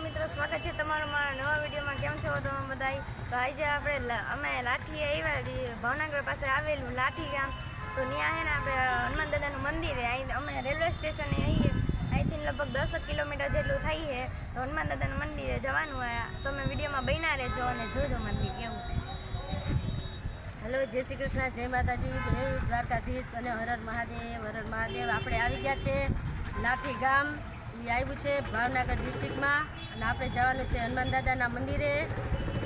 મિત્રો, સ્વાગત છે તમારું મારા નવા વિડીયોમાં. કેમ છો તમે બધાય? તો આજે આપણે અમે લાઠી આવ્યા ભાવનગર પાસે આવેલું લાઠી ગામ. તો ત્યાં છે ને આપણે હનુમાન દાદાનું મંદિર અહીં અમે રેલવે સ્ટેશને આવીએ અહીંથી લગભગ દસ કિલોમીટર જેટલું થઈ છે તો હનુમાન દાદાનું મંદિરે જવાનું હોય તમે વિડીયોમાં બન્યા રહેજો અને જોજો મંદિર કેવું હેલો, જય શ્રી કૃષ્ણ, જય માતાજી, જય દ્વારકાધીશ અને હર હર મહાદેવ હર હર મહાદેવ. આપણે આવી ગયા છે લાઠી ગામ. એ આવ્યું છે ભાવનગર ડિસ્ટ્રિક્ટમાં અને આપણે જવાનું છે હનુમાન દાદાના મંદિરે.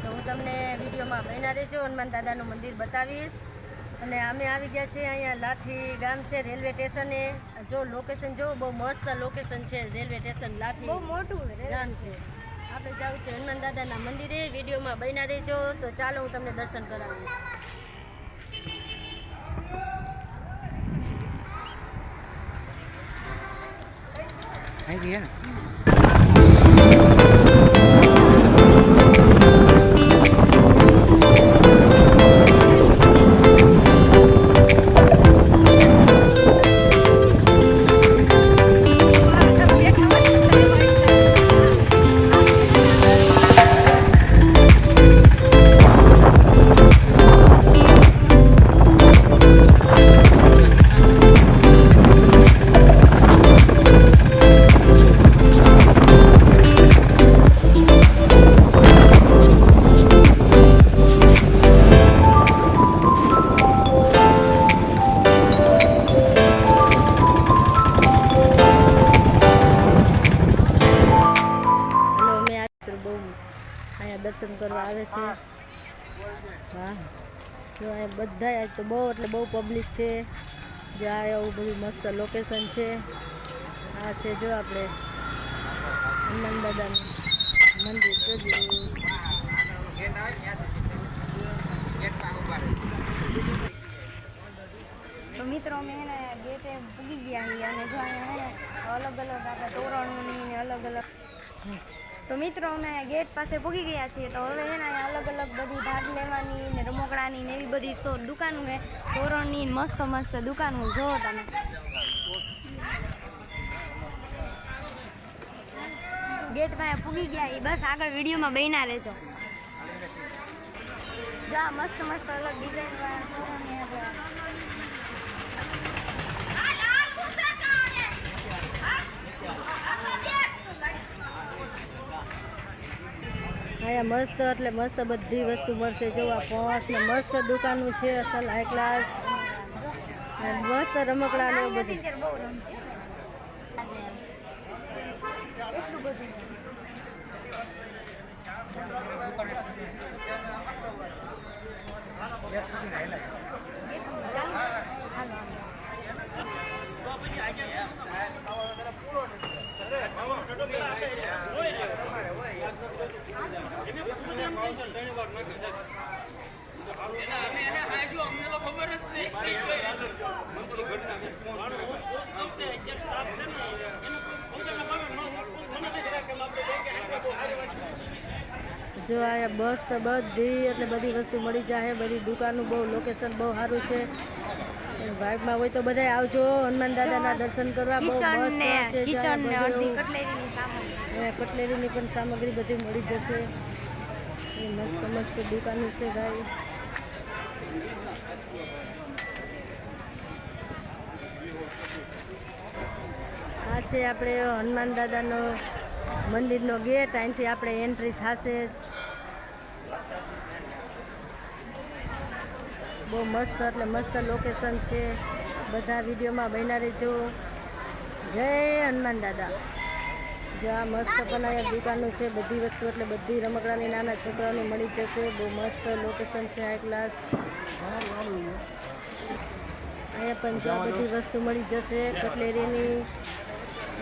તો હું તમને વિડીયોમાં બન્યા રહેજો હનુમાન દાદાનું મંદિર બતાવીશ. અને અમે આવી ગયા છીએ અહીંયા લાઠી ગામ છે રેલવે સ્ટેશને. જો લોકેશન જો બહુ મસ્ત લોકેશન છે રેલવે સ્ટેશન લાઠી બહુ મોટું ગામ છે. આપણે જવું છે હનુમાન દાદાના મંદિરે. વિડીયોમાં બન્યા રહેજો. તો ચાલો હું તમને દર્શન કરાવીશ અહીંથી દર્શન કરવા આવે છે. હા જો અહીંયા બધા તો બહુ એટલે બહુ પબ્લિક છે. જો આ એવું બધું મસ્ત લોકેશન છે. આ છે જો આપણે હનુમાન દાદાનું મંદિર જોજો તો મિત્રો, અમે એને ગેટે પૂગી ગયા અને જો અહીંયા અલગ અલગ આપણે તોરણોની અલગ અલગ તો મિત્રો, અમે ગેટ પાસે પૂગી ગયા છીએ તો હવે છે ને અલગ અલગ બધી ભાગ લેવાની ને રમકડાની ને એવી બધી સો દુકાનો છે. તોરણની મસ્ત મસ્ત દુકાનો જોવો તમે. ગેટ પાસે પૂગી ગયા એ બસ આગળ વિડીયોમાં બન્યા રહેજો. જા, મસ્ત મસ્ત અલગ ડિઝાઇન વાળા તોરણ ને આપણે અહીંયા મસ્ત એટલે મસ્ત બધી વસ્તુ મળશે. જો આ પોશ ને મસ્ત દુકાનો છે અસલ હાઈ ક્લાસ મસ્ત રમકડા ને બધું બધું. જો આ બસ તો બધી એટલે બધી વસ્તુ મળી જાય બધી દુકાનનું બહુ લોકેશન બહુ સારું છે. વાઇફમાં હોય તો બધાય આવજો હનુમાન દાદાના દર્શન કરવા. બહુ મસ્ત બધું. કટલેરીની પણ સામગ્રી બધી મળી જશે. મસ્ત મસ્ત દુકાનો છે ભાઈ. છે આપણે હનુમાન દાદાનો મંદિરનો ગેટ, અહીંથી આપણે એન્ટ્રી થશે. બહુ મસ્ત એટલે મસ્ત લોકેશન છે. બધા વિડીયોમાં બન્યા રહેજો. જય હનુમાન દાદા. જો આ મસ્ત પણ અહીંયા દુકાનો છે, બધી વસ્તુ એટલે બધી રમકડાની નાના છોકરાઓને મળી જશે. બહુ મસ્ત લોકેશન છે આ ક્લાસ અહીંયા પણ જો બધી વસ્તુ મળી જશે, કટલેરીની.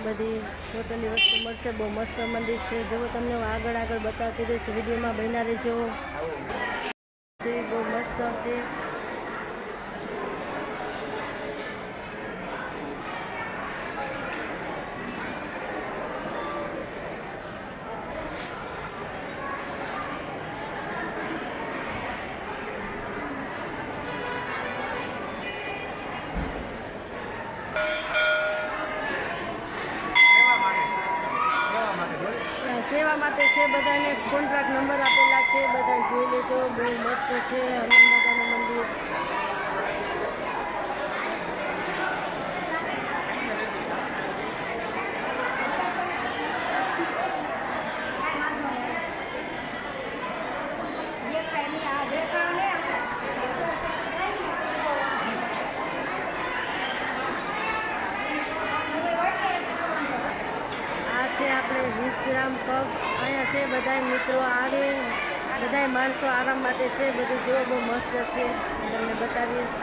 બધી ટોટલી વસ્તુ મળશે. બહુ મસ્ત મંદિર છે. જો તમને હું આગળ આગળ બતાવતી રહીશ. વિડીયોમાં બન્યા રહેજો. બહુ મસ્ત છે. રીતે છે બધું જોવા બહુ મસ્ત છે. તમને બતાવીશ.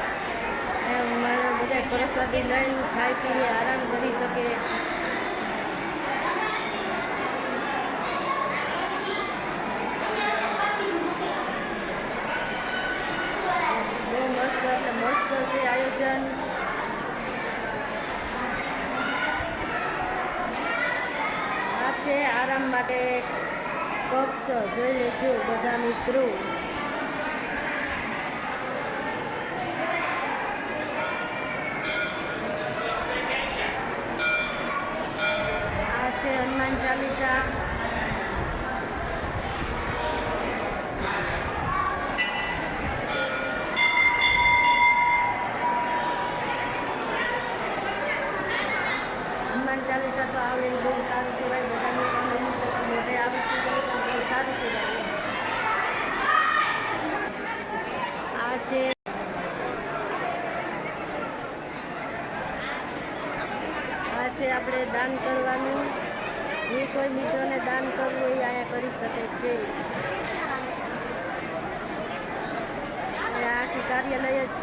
મારા બધા પ્રસાદી લઈને ખાઈ પીવી આરામ કરી શકે. બહુ મસ્ત એટલે મસ્ત છે આયોજન. આ છે આરામ માટે કક્ષ. જોઈ લેજો, બધા મિત્રો.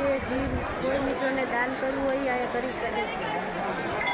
જે કોઈ મિત્રોને દાન કરવું હોય એ કરી શકે છે.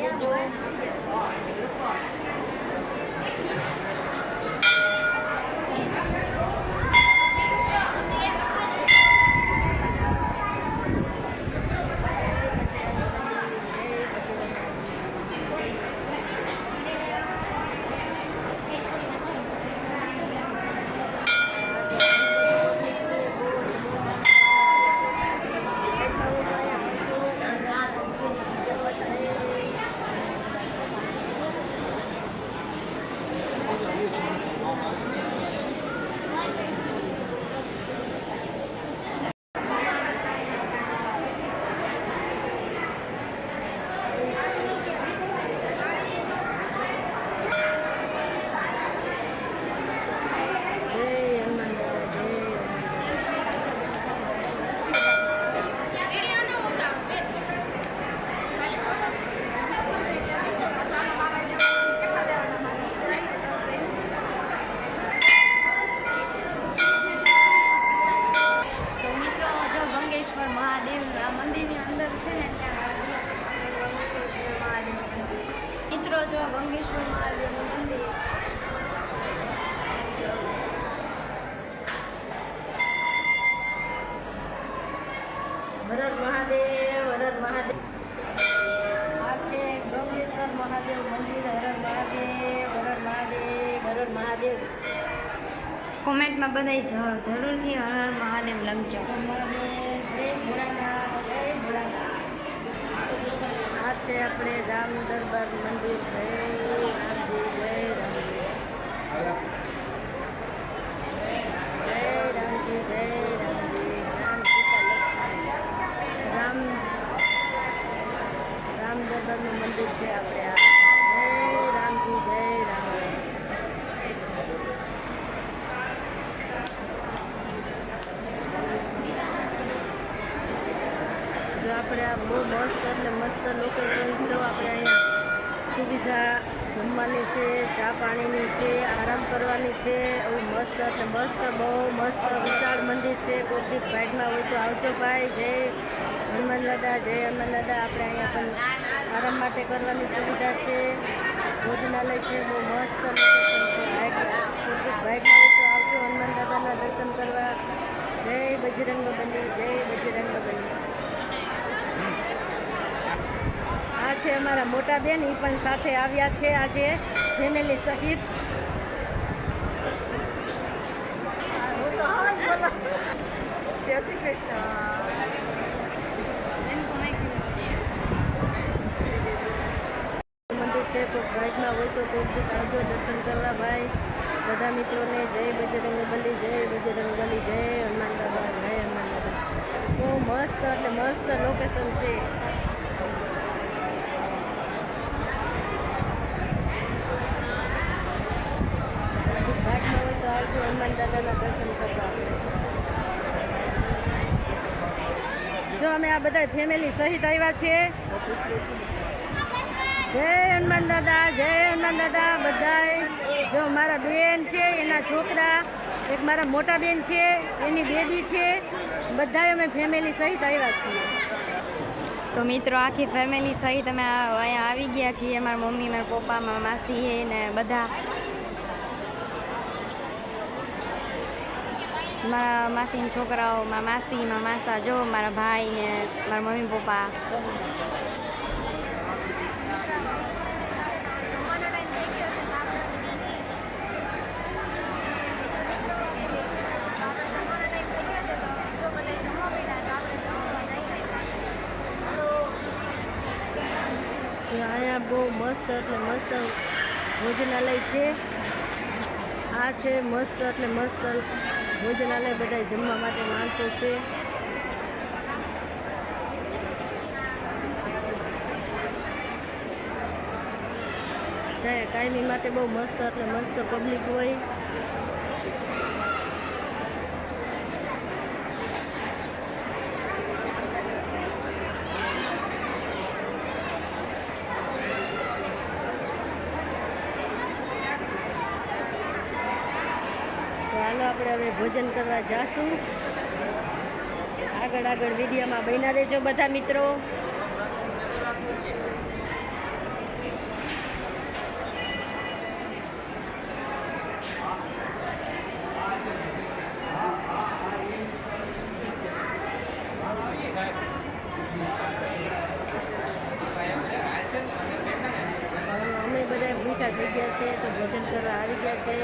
that enjoys Mahadev. કોમેન્ટમાં બધા જરૂરથી હર હર મહાદેવ લખજો. આ છે આપણે રામ દરબાર મંદિર. જય રામજી જય જય રામજી જય રામજી રામ રામ રામ દરબારનું મંદિર છે આપણે આ જય રામજી જય રામજી જો આપણે આ બહુ મસ્ત એટલે મસ્ત લોકેશન છો આપણે અહીંયા સુવિધા જમવાની છે, ચા પાણીની છે, આરામ કરવાની છે, એવું મસ્ત એટલે મસ્ત, બહુ મસ્ત વિશાળ મંદિર છે. કોઈક દીક હોય તો આવજો ભાઈ. જય હનુમાન દાદા, જય હનુમાન દાદા. આપણે અહીંયા પણ આરામ માટે કરવાની સુવિધા છે. ભોજનાલય છે, બહુ મસ્ત લોકેશન છે. કોઈક દીક હોય તો આવજો હનુમાન દાદાના દર્શન કરવા. જય બજરંગ બલી જય બજરંગ બલી આ છે અમારા મોટા બેન એ પણ સાથે આવ્યા છે આજે ફેમિલી સહિત. જય શ્રી કૃષ્ણ. મંદિર છે કોઈક બાઇકમાં હોય તો કોઈક બી આવજો દર્શન કરવા ભાઈ. બધા મિત્રોને જય બજરંગ બલી જય બજરંગ બલી જય હનુમાન દાદા જય હનુમાન દાદા. બહુ મસ્ત એટલે મસ્ત લોકેશન છે બાઇકમાં હોય તો આવજો હનુમાન દાદાના દર્શન કરવા. જો અમે આ બધા ફેમિલી સહિત આવ્યા છીએ જય હનુમાન દાદા જય હનુમાન દાદા બધાય. જો મારા બેન છે, એના છોકરા, એક મારા મોટા બેન છે, એની બેબી છે, બધાય અમે ફેમિલી સહિત આવ્યા છીએ. તો મિત્રો, આખી ફેમિલી સહિત અમે અહીંયા આવી ગયા છીએ. મારા મમ્મી, મારા પપ્પા, મારા માસી ને બધા. મારા માસીના છોકરાઓ મારા માસી મારા માસા, જો મારા ભાઈ ને મારા મમ્મી પપ્પા. અહીંયા બહુ મસ્ત એટલે મસ્ત ભોજનાલય છે. આ છે મસ્ત એટલે મસ્ત ભોજનાલય બધા જમવા માટે માણસો છે. જાય કાયમી માટે બહુ મસ્ત એટલે મસ્ત પબ્લિક હોય તો હાલો ભોજન કરવા જાશું. આગળ આગળ વિડીયોમાં બન્યા રહેજો બધા મિત્રો. અમે બધા ભૂખા થઈ ગયા છે, તો ભોજન કરવા આવી ગયા છે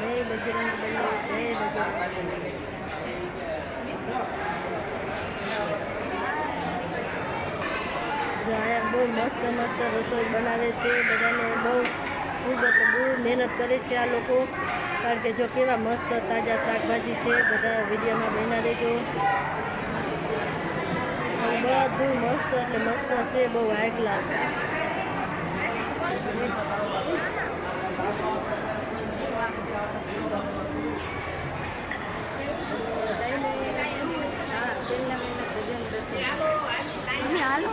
જય બજરંગ બલી જય બજરંગ બલી જો અહીંયા બહુ મસ્ત મસ્ત રસોઈ બનાવે છે બધાને બહુ ખૂબ એટલે બહુ મહેનત કરે છે આ લોકો. કારણ કે જો કેવા મસ્ત તાજા શાકભાજી છે બધા વિડીયોમાં બહેના રહેજો. બધું મસ્ત એટલે મસ્ત છે બહુ હાઈ ક્લાસ હાલો.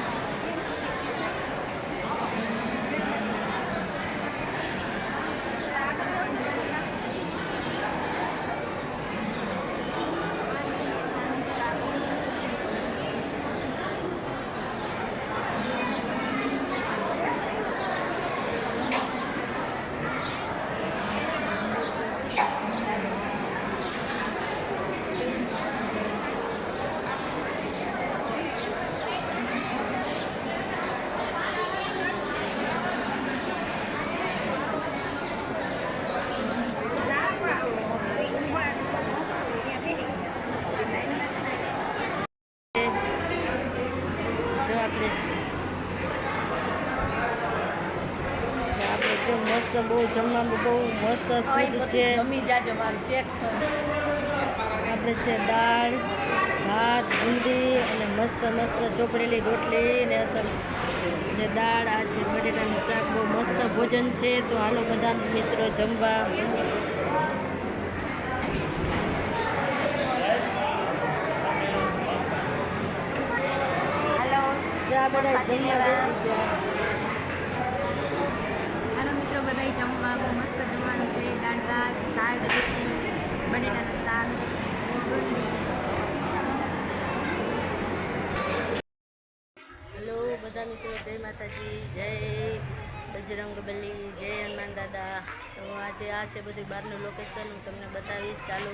આપણે જે મસ્ત બહુ જમવાનું બહુ મસ્ત છે. આપણે છે દાળ ભાત ભૂંડી અને મસ્ત મસ્ત ચોપડેલી રોટલી ને અસર છે દાળ આ છે બટેટાનું શાક. બહુ મસ્ત ભોજન છે. તો હાલો બધા મિત્રો જમવા. જા બધા હાલો મિત્રો બધાય જમવા બહુ મસ્ત જમવાનું છે. દાળ ભાત શાક રોટલી બટેટાનું શાક બુંદી હેલો બધા મિત્રો જય માતાજી જય બજરંગબલી જય હનુમાન દાદા. તો આજે આ છે બધું બહારનું લોકેશન હું તમને બતાવીશ. ચાલુ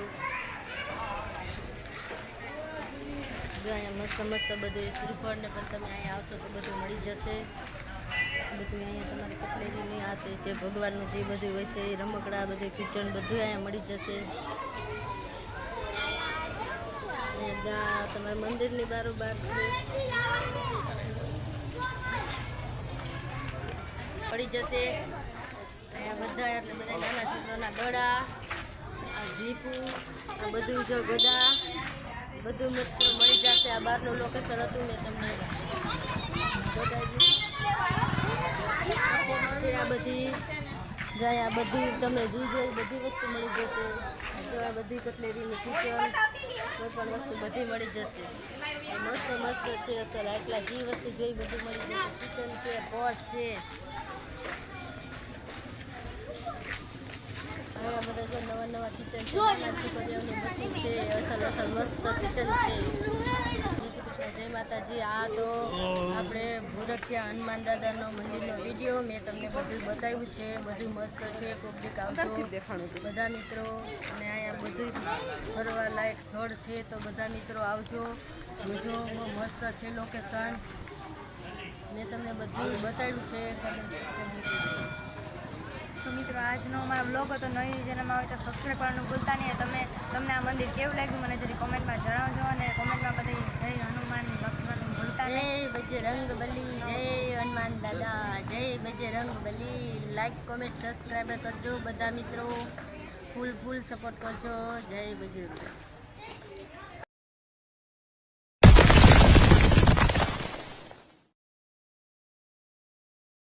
જો અહીંયા મસ્ત મસ્ત બધું શ્રીફળ ને પણ તમે અહીંયા આવશો તો બધું મળી જશે. બધું અહીંયા તમારે કટલેરીની આ તે જે ભગવાનનું જે બધું હોય છે, એ રમકડા બધું, કિચન બધું અહીંયા મળી જશે. તમારા મંદિરની બારોબાર પડી જશે. અહીંયા બધા એટલે બધા નાના છોકરાના ગળા જીપુ બધું જો ગદા બધું મળી જશે. આ બહારનું લોકેશન હતું, મેં તમને છે આ બધી જાય, આ બધી તમને જે જોઈ, બધી વસ્તુ મળી જશે. જો આ બધી કટલેરીની કિચન, કોઈ પણ વસ્તુ બધી મળી જશે. મસ્ત મસ્ત છે. અસર આટલા જે વસ્તુ જોઈ, બધી મળી જશે. કિચન છે પોચ છે. અહીંયા બધા જો નવા નવા કિચન છે અસલ અસલ મસ્ત કિચન છે જય માતાજી આ તો આપણે ભૂરખિયા હનુમાન દાદાનો મંદિરનો વીડિયો મેં તમને બધું બતાવ્યું છે. બધું મસ્ત છે કોક આવજો બધા મિત્રો અને અહીંયા બધું ફરવા લાયક સ્થળ છે તો બધા મિત્રો આવજો જોજો મસ્ત છે લોકેશન મેં તમને બધું બતાવ્યું છે. તો મિત્રો, આજનો અમારો બ્લોગ હતો, નવી જન્મ હોય તો સબસ્ક્રાઈબ કરવાનું ભૂલતા નહીં. તમે, તમને આ મંદિર કેવું લાગ્યું મને જરી કોમેન્ટમાં જણાવજો અને કોમેન્ટમાં બધી જય હનુમાન લખવાનું ભૂલતા જય બજરંગ બલી જય હનુમાન દાદા, જય Bajrang Bali like comment subscriber કરજો બધા મિત્રો. ફૂલ ફૂલ સપોર્ટ કરજો. જય બજરંગ